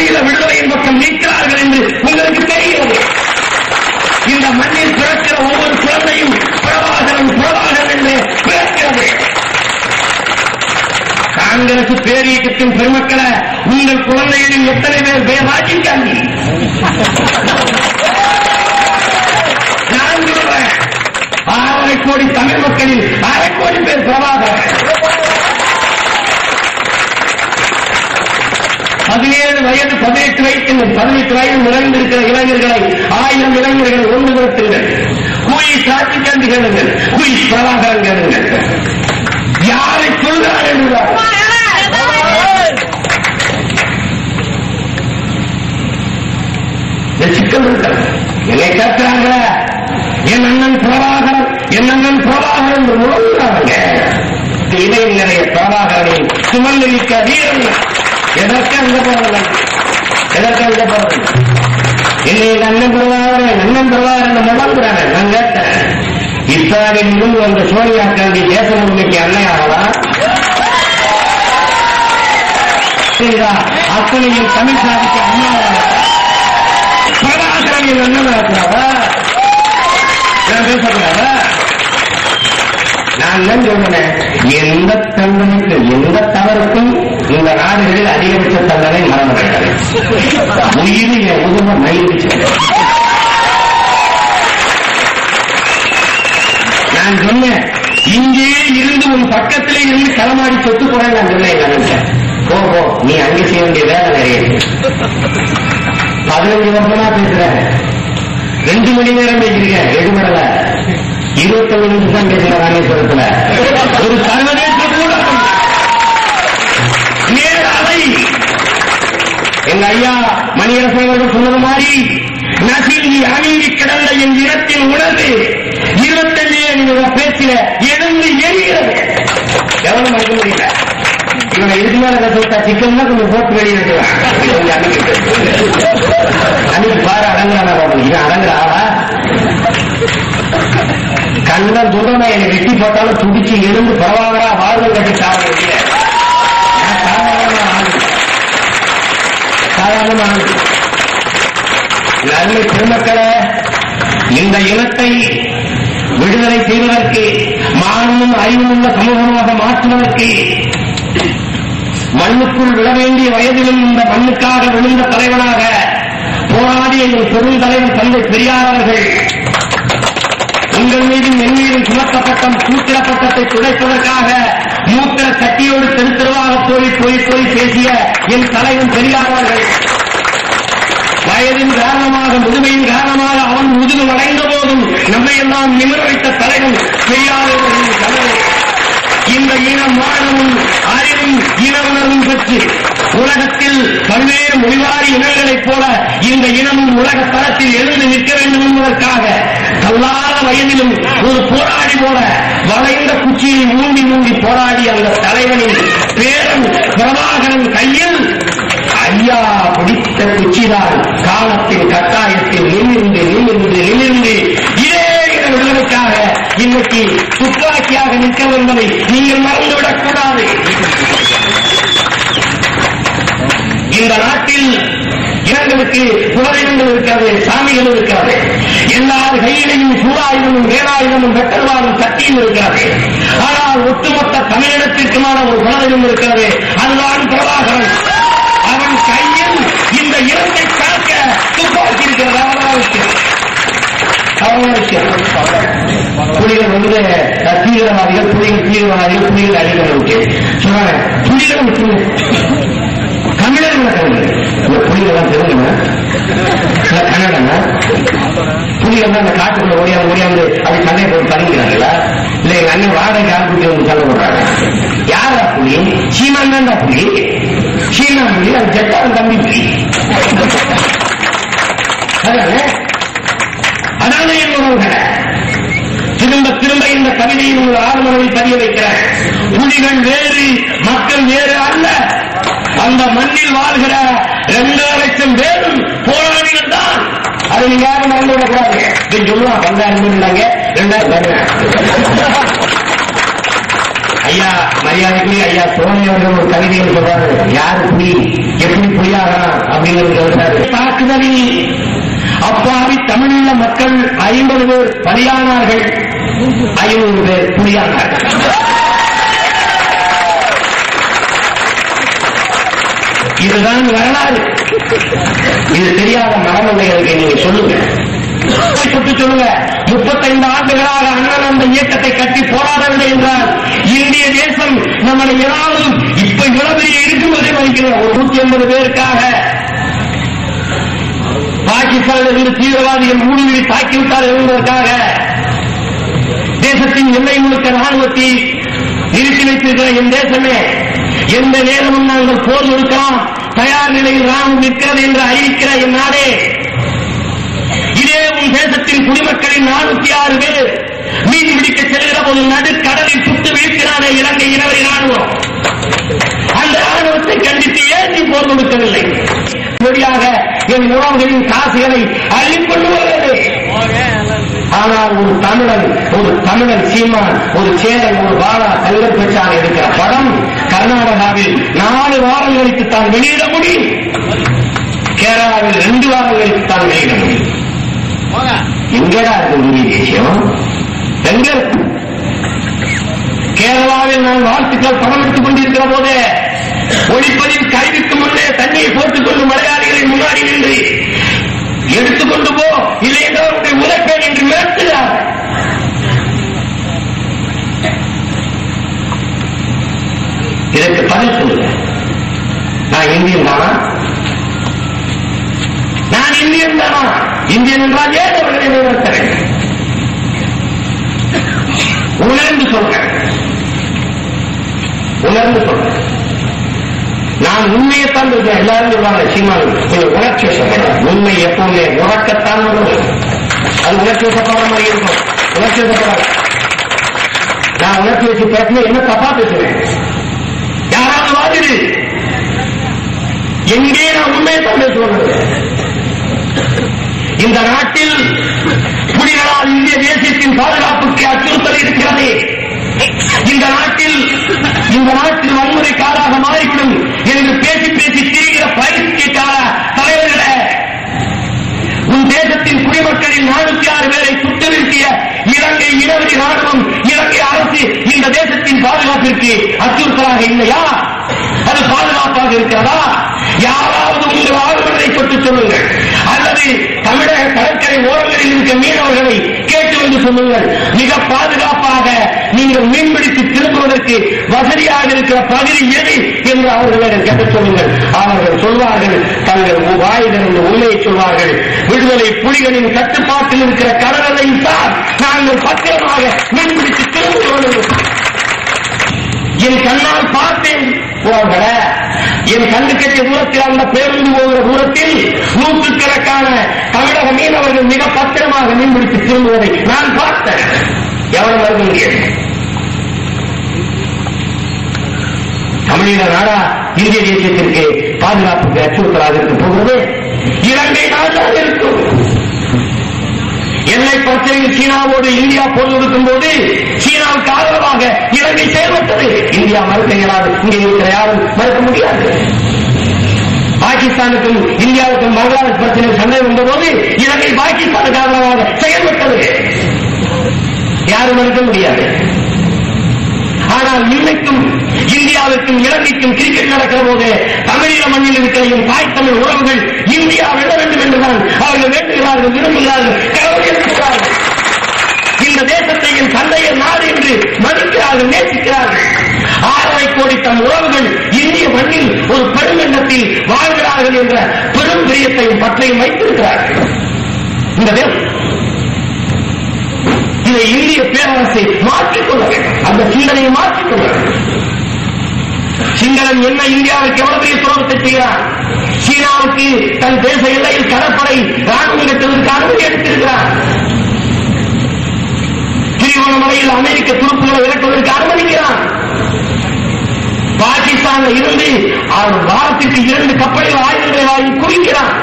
மாறியில விடுதலையின் பக்கம் நீக்கிறார்கள் என்று உங்களுக்கு தெரிகிறது. இந்த மண்ணில் பிறக்கிற ஒவ்வொரு குழந்தையும் பிரபாகரன் பிரபாகரன் என்று பிறக்கிறது. காங்கிரஸ் பேரியக்கத்தின் பெருமக்களை உங்கள் குழந்தைகளில் எத்தனை பேர் பேர் ராஜீவ் காந்தி நான்கு ஆறரை கோடி தமிழ் மக்களில் அரை கோடி பேர் பிரபாகரன் பதினேழு வயது இந்த பதவி துறையில் நிறைந்திருக்கிற இளைஞர்களை ஆயிரம் இளைஞர்களை ஒன்று நிறுத்துங்கள் குயி சாட்சி கண்டு கேளுங்கள். குயி பிரபாகரன் கேளுங்கள். யாரை சொல்கிறார் என்றுதான் சிக்கல் இருக்கிறது என்னை கேட்கிறாங்க என் அண்ணன் பிரபாகரன் என் அண்ணன் பிரபாகரன் என்று முழங்குறாங்க இதயம் நிறைய பிரபாகரனை சுமந்து நிற்க வீரன் எதற்கு அங்க போறது எதற்கு அங்க போறது. என்னை என் அண்ணன் பிரபாகரன் அண்ணன் பிரபாகரன் முழங்குறாங்க நான் கேட்டேன். இஸ்ராயலின் இருந்து வந்த சோனியா காந்தி தேச உண்மைக்கு அன்னையாகலாம் அத்தனையும் தமிழ் சாதிக்கு அண்ணாவாக பிரபாகரன் என்ன இருக்கிறாரா நான் பேசக்கூடாதா? நான் தான் சொன்னேன் எந்த தண்டனைக்கு எந்த தவறுக்கும் இந்த நாடுகளில் அதிகபட்ச தண்டனை மரணம் கிடையாது. உயிர் என் உதவ மயிலிச்சு நான் சொன்னேன் இங்கே இருந்து உன் பக்கத்திலே இருந்து களமாடி சொத்து போறேன் நான் சொன்னேன் நினைச்சேன் போ போ நீ அங்கே செய்ய வேண்டிய வேலை நிறைய பதினஞ்சு வருஷமா பேசுறேன். ரெண்டு மணி நேரம் பேசிருக்கேன் எடுமடல இருபத்தொன்னு நிமிஷம் பேசுற ராமேஸ்வரத்துல ஒரு சர்வதேச கூட்டம் நேரலை எங்க ஐயா மணியரசன் அவர்கள் சொன்னது மாதிரி நசிங்கி அணுங்கி கிடந்த என் இனத்தின் உணர்வு இருபத்தஞ்சு நீங்க பேசில எழுந்து எரிகிறது. எவ்வளவு மறக்க முடியல. இவனை இதுக்கு மேல கற்றுவிட்டா சிக்கன் கொஞ்சம் போட்டு வெளியே வைக்கலாம் கொஞ்சம் அன்னைக்கு பாரு அடங்குறானா பாபு இவன் அடங்குற அண்ணன் கண்ணன் என்னை வெட்டி போட்டாலும் துடிச்சு எழுந்து பரவாயில்லா வாழ்வு கட்டி சாக சாதாரண நல்ல சாதாரண இந்த இனத்தை விடுதலை செய்வதற்கு மானமும் அறிவும் உள்ள சமூகமாக மாற்றுவதற்கு மண்ணுக்குள் விழ வேண்டிய வயதிலும் இந்த மண்ணுக்காக விழுந்த தலைவனாக போராடிய எங்கள் பெருந்தலைவர் தந்தை பெரியார் அவர்கள் உங்கள் மீதும் என் மீதும் சுமத்தப்பட்ட சூத்திர பட்டத்தை துடைப்பதற்காக மூத்திர சட்டியோடு தெரு தெருவாக போய் போய் போய் பேசிய என் தலைவன் பெரியாரவர்கள் வயதின் காரணமாக முதுமையின் காரணமாக அவன் முதுகு அடைந்த போதும் நம்மை எல்லாம் நிமிர வைத்த தலைவன் பெரியார் தலைவர் இந்த இனம் வாழவும் அறிவும் இன உணர்வும் பெற்று உலகத்தில் பல்வேறு மொழிவாரி இனங்களைப் போல இந்த இனமும் உலக தர எழுந்து நிற்க வேண்டும் என்பதற்காக கல்லாத வயதிலும் ஒரு போராடி போல வளைந்த குச்சியை மூண்டி மூண்டி போராடி அந்த தலைவனின் பேரன் பிரபாகரன் கையில் ஐயா பிடித்த குச்சிதான். காலத்தின் கட்டாயத்தில் நிமிர்ந்து நிமிர்ந்து நிமிர்ந்து இதே விடுதலைக்காக இன்னைக்கு துப்பாக்கியாக நிற்க என்பதை நீங்கள் மறந்துவிடக் கூடாது இந்த நாட்டில் இனங்களுக்கு குலதெய்வங்கள் இருக்காது சாமிகள் இருக்காது. எல்லார் கையிலையும் சூடாயுதமும் வேலாயுதமும் வெட்டல்வாரும் சட்டியும் இருக்காது. ஆனால் ஒட்டுமொத்த தமிழினத்திற்குமான ஒரு குலதெய்வம் இருக்கிறது அதுதான் பிரபாகரன். அவன் கையில் இந்த இனத்தை காக்க துப்பாக்கி இருக்கிறது புலிகள் வந்து தீவிரவாதிகள் புலிகள் தீவிரவாதிகள் புலிகள் அடிக்கிறது ஓகே சொன்னாங்க புலிகள் புலிகள்லாம் தெரிஞ்சுங்க கன்னடங்க. புலிகள் அந்த காட்டுக்குள்ள ஓடியாந்து ஓடியாந்து அப்படி சண்டை போட்டு தங்கிக்கிறாங்களா இல்ல எங்க அண்ணன் வாடகை ஆரம்பிச்சு வந்து சண்டை போடுறாங்க யாரா புலி? சீமான் தான்டா புலி. சீமான் புலி அது ஜெட்டான் தம்பி புலி. திரும்ப திரும்ப இந்த கவிதையில் உள்ள ஆறுமனவில் பதிய வைக்கிறேன். புலிகள் வேறு மக்கள் வேறு அல்ல. அந்த மண்ணில் வாழ்கிற இரண்டரை லட்சம் பேரும் போராளிகள் தான் அதை நீங்க யாரும் மறந்து விடக்கூடாது இது சொல்லுவான் பந்தாயிரம் பேர் இருந்தாங்க. ரெண்டாயிரம் ஐயா மரியாதைக்கு ஐயா சோனி அவர்கள் ஒரு கவிதையில் சொல்றாரு. யாரு புலி? எப்படி புலியாகலாம்? அப்படின்னு அப்படிங்கிறது தாக்குதலில் அப்பாவி தமிழீழ மக்கள் ஐம்பது பேர் பலியானார்கள். ஐநூறு பேர் புலியானார்கள். இதுதான் வரலாறு. இது தெரியாத மனநிலைகளுக்கு நீங்க சொல்லுங்க. சுட்டு சொல்லுங்க முப்பத்தைந்து ஆண்டுகளாக அண்ணன் அந்த இயக்கத்தை கட்டி போராடவில்லை என்றால் இந்திய தேசம் நம்மளை ஏதாவது இப்ப இளவெளிய இருக்கும்போதே மதிக்கிறோம் ஒரு நூத்தி ஐம்பது பேருக்காக பாகிஸ்தானில் இருந்து தீவிரவாதிகள் மூடிவிடி தாக்கிவிட்டார் என்பதற்காக தேசத்தின் எல்லை முழுக்க ராணுவத்தை நிறுத்தி வைத்திருக்கிற என் தேசமே. எந்த நேரமும் நாங்கள் போர் தொடுக்கலாம் தயார் நிலையில் ராணுவம் நிற்கிறது என்று அறிவிக்கிற என் நாடே. இதே உன் தேசத்தின் குடிமக்களின் நானூத்தி ஆறு பேர் மீன் பிடிக்க செல்கிற போது நடுக்கடலில் சுட்டு வீழ்த்தினானே இலங்கை இனவரை ராணுவம். அந்த ராணுவத்தை கண்டித்து ஏன் நீ போர் கொடுக்கவில்லை வழியாக என் உறவுகளின் காசுகளை அள்ளிக்கொண்டு வருகிறது ஆனால் ஒரு தமிழன் ஒரு தமிழன் சீமான் ஒரு சேரன் ஒரு பாலா தங்கர் பெற்றான் எடுக்கிற படம் கர்நாடகாவில் நாலு கழித்து தான் வெளியிட முடியும். கேரளாவில் ரெண்டு கழித்து தான் வெளியிட முடியும். எங்கடா இருக்கு உரிய தேசியம் எங்க? இருக்கு கேரளாவில் நான் வாழ்த்துக்கள் பணம் எடுத்துக் கொண்டிருக்கிற போதே ஒளிப்பதில் கைவிக்கு முன்னே தண்ணீர் போட்டுக் கொண்டு மலையாளிகளை முன்னாடி நின்று எடுத்துக்கொண்டு போ இல்லை என்றால் இந்தியன் தானா நான் இந்தியன் தானா? இந்தியன் என்றால் ஏன் அவர்களை நிறுத்த உணர்ந்து சொல்றேன் உணர்ந்து சொல்றேன் நான் உண்மையைத்தான் சொல்றேன். எல்லாரும் சொல்றாங்க சீமான் கொஞ்சம் உணர்ச்சி சொல்றேன் உண்மை எப்பவுமே உறக்கத்தான் வரும். அது உணர்ச்சி வசப்படுற மாதிரி இருக்கும். உணர்ச்சி வசப்படாது. நான் உணர்ச்சி வச்சு பேசினா என்ன தப்பா பேசுவேன் யாராவது வாதிடு எங்கே நான் உண்மையைத்தான் பேசுவேன் இந்த நாட்டில் புலிகளால் இந்திய தேசியத்தின் பாதுகாப்புக்கு அச்சுறுத்தல் இருக்கிறது. இந்த நாட்டில் இந்த நாட்டில் வன்முறை காலாக மாறிவிடும் என்று பேசி பேசி திரிகிற பயிற்சிக்கார தலைவர்களே உன் தேசத்தின் குடிமக்களின் நானூத்தி ஆறு பேரை சுட்டு வீழ்த்திய இலங்கை இனவெளி ராணுவம் இலங்கை அரசு இந்த தேசத்தின் பாதுகாப்பிற்கு அச்சுறுத்தலாக இல்லையா? அது பாதுகாப்பாக இருக்கிறதா? யாராவது உங்கள் ஆளுநரை பற்றி சொல்லுங்கள். அல்லது தமிழக கடற்கரை ஓரங்களில் இருக்க மீனவர்களை கேட்டு வந்து சொல்லுங்கள். மிக பாதுகாப்பாக நீங்கள் மீன்பிடித்து திரும்புவதற்கு வசதியாக இருக்கிற பகுதி எது என்று அவர்களிடம் கேட்டு சொல்லுங்கள். அவர்கள் சொல்வார்கள் தங்கள் வாயிலிருந்து உண்மையை சொல்வார்கள். விடுதலை புலிகளின் கட்டுப்பாட்டில் இருக்கிற கடலை தான் நாங்கள் பத்திரமாக மீன்பிடித்து திரும்புகிறோம். என் கண்ணால் பார்த்தேன் போகல என் கண்ணுக்கெட்ட தூரத்தில் அந்த பேருந்து போகிற தூரத்தில் நூற்றுக்கணக்கான தமிழக மீனவர்கள் மிக பத்திரமாக மீன்பிடித்து திரும்புவதை நான் பார்த்தேன். எவன் வருக முடியாது தமிழின நாடா இந்திய தேசியத்திற்கு பாதுகாப்புக்கு அச்சுறுத்தலாக இருக்க போகிறது. இலங்கை நாடாக இருக்கும் என்னை பிரச்சனையில் சீனாவோடு இந்தியா போர் கொடுக்கும் போது சீனாவுக்கு ஆதரவாக இலங்கை செயல்பட்டது இந்தியா மறுக்க இயலாது. இங்கே இருக்கிற யாரும் மறுக்க முடியாது. பாகிஸ்தானுக்கும் இந்தியாவுக்கும் பங்களாதேஷ் பிரச்சனை சண்டை வந்தபோது இலங்கை பாகிஸ்தானுக்கு ஆதரவாக செயல்பட்டது யாரும் மறுக்க முடியாது. ஆனால் இன்னைக்கும் இந்தியாவிற்கும் இலங்கைக்கும் கிரிக்கெட் நடக்கிற போது தமிழீழ மண்ணில் இருக்கிற தாய் தமிழ் உறவுகள் இந்தியா வெல்ல வேண்டும் என்றுதான் அவர்கள் வேண்டுகிறார்கள் விரும்புகிறார்கள். கடவுள் இதயத்தையும் பற்றையும் வைத்திருக்கிறார்கள். இந்த தேசம் இதை இந்திய பேரரசை மாற்றிக்கொள்ள வேண்டும். அந்த சிந்தனையை மாற்றிக்கொள்ள வேண்டும். சிங்களன் என்ன இந்தியாவுக்கு எவ்வளவு பெரிய துரோகத்தை செய்கிறார் சீனாவுக்கு தன் தேச எல்லையில் கடற்படை ராணுவம் கட்டுவதற்கு அனுமதி எடுத்திருக்கிறார் திருவண்ணாமலையில் அமெரிக்க துருப்புகளை இறக்குவதற்கு அனுமதிக்கிறார் பாகிஸ்தான்ல இருந்து அவர் வாரத்திற்கு இரண்டு கப்பலில் ஆயுதங்களை வாங்கி குவிக்கிறான்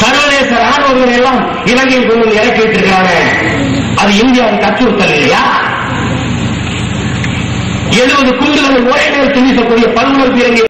சர்வதேச ராணுவங்கள் எல்லாம் இலங்கையில் கொண்டு வந்து இறக்கி விட்டிருக்கிறாங்க அது இந்தியாவுக்கு அச்சுறுத்தல் இல்லையா? எழுபது குண்டுகளை ஒரே நேரத்தில் வீசக்கூடிய பல்வேறு இலங்கை